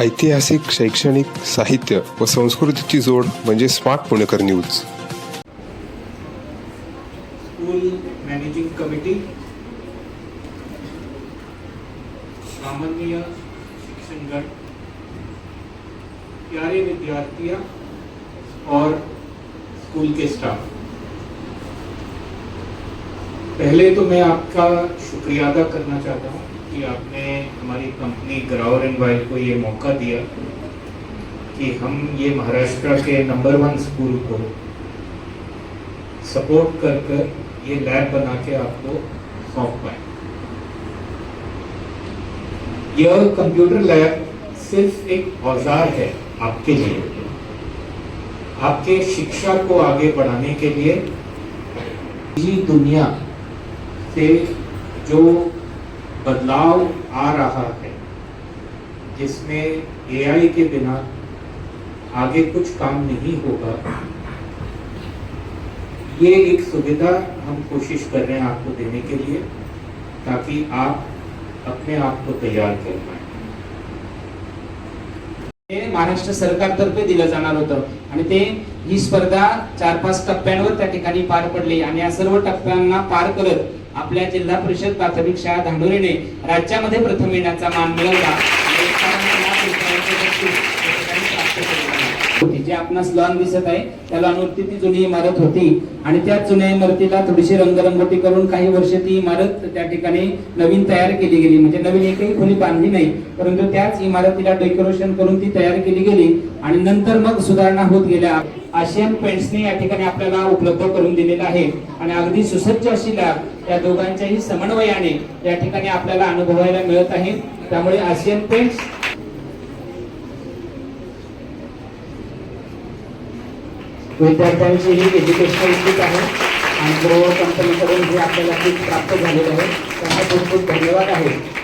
ऐतिहासिक, शैक्षणिक साहित्य व संस्कृतीची जोड म्हणजे smart Punekar news. School managing committee सामान्य प्यारे विद्यार्थियाँ और स्कूल के स्टाफ पहले तो मैं आपका शुक्रिया अदा करना चाहता हूँ। कि आपने हमारी कंपनी ग्राउर एंड वाइल को ये मौका दिया कि हम ये महाराष्ट्र के नंबर वन स्कूल को सपोर्ट कर कर ये लैब बना के आपको सौंप पाए। यह कंप्यूटर लैब सिर्फ़ एक औज़ार है आपके लिए। आपके शिक्षा को आगे बढ़ाने के लिए दुनिया से जो बदलाव आ रहा है, जिसमें एआई के बिना आगे कुछ काम नहीं होगा। ये एक सुविधा हम कोशिश कर रहे हैं आपको देने के लिए, ताकि आप अपने आप को तैयार कर पाए। हे महाराष्ट्र सरकारतर्फे दिलं जाणार होतं आणि ते ही स्पर्धा चार पाच टप्प्यांवर त्या ठिकाणी पार पडली आणि या सर्व टप्प्यांना पार करत आपल्या जिल्हा परिषद प्राथमिक शाळा धानोरीने राज्यामध्ये प्रथम येण्याचा मान मिळवला आणि एकावन्न लाख रुपयांचे बक्षीस त्या ठिकाणी प्राप्त केलेलं आहे. होती. जे आपणास लॉन दिसत आहे. त्या लॉनवरती ती जुनी इमारत होती. आणि त्या जुन्या इमारतीला थोडीशी रंगरंगोटी करून काही वर्ष ती इमारत त्या ठिकाणी नवीन तयार केली गेली. म्हणजे नवीन एकही खोली बांधली नाही. परंतु त्याच इमारतीला डेकोरेशन करून ती तयार केली गेली. आणि नंतर मग सुधारणा होत गेल्या. आशियन पेंट्सने या ठिकाणी आपल्याला उपलब्ध करून दिलेला आहे. आणि अगदी सुसज्ज अशी लॅब या दोघांच्याही समन्वयाने या ठिकाणी आपल्याला अनुभवायला मिळत आहे. त्यामुळे आशियन पेंट्स विद्यार्थ्यांची ही एज्युकेशनल किट आहे आणि ग्रो कंपनीकडून हे आपल्याला किट प्राप्त झालेलं आहे. त्यांना खूप खूप धन्यवाद आहे.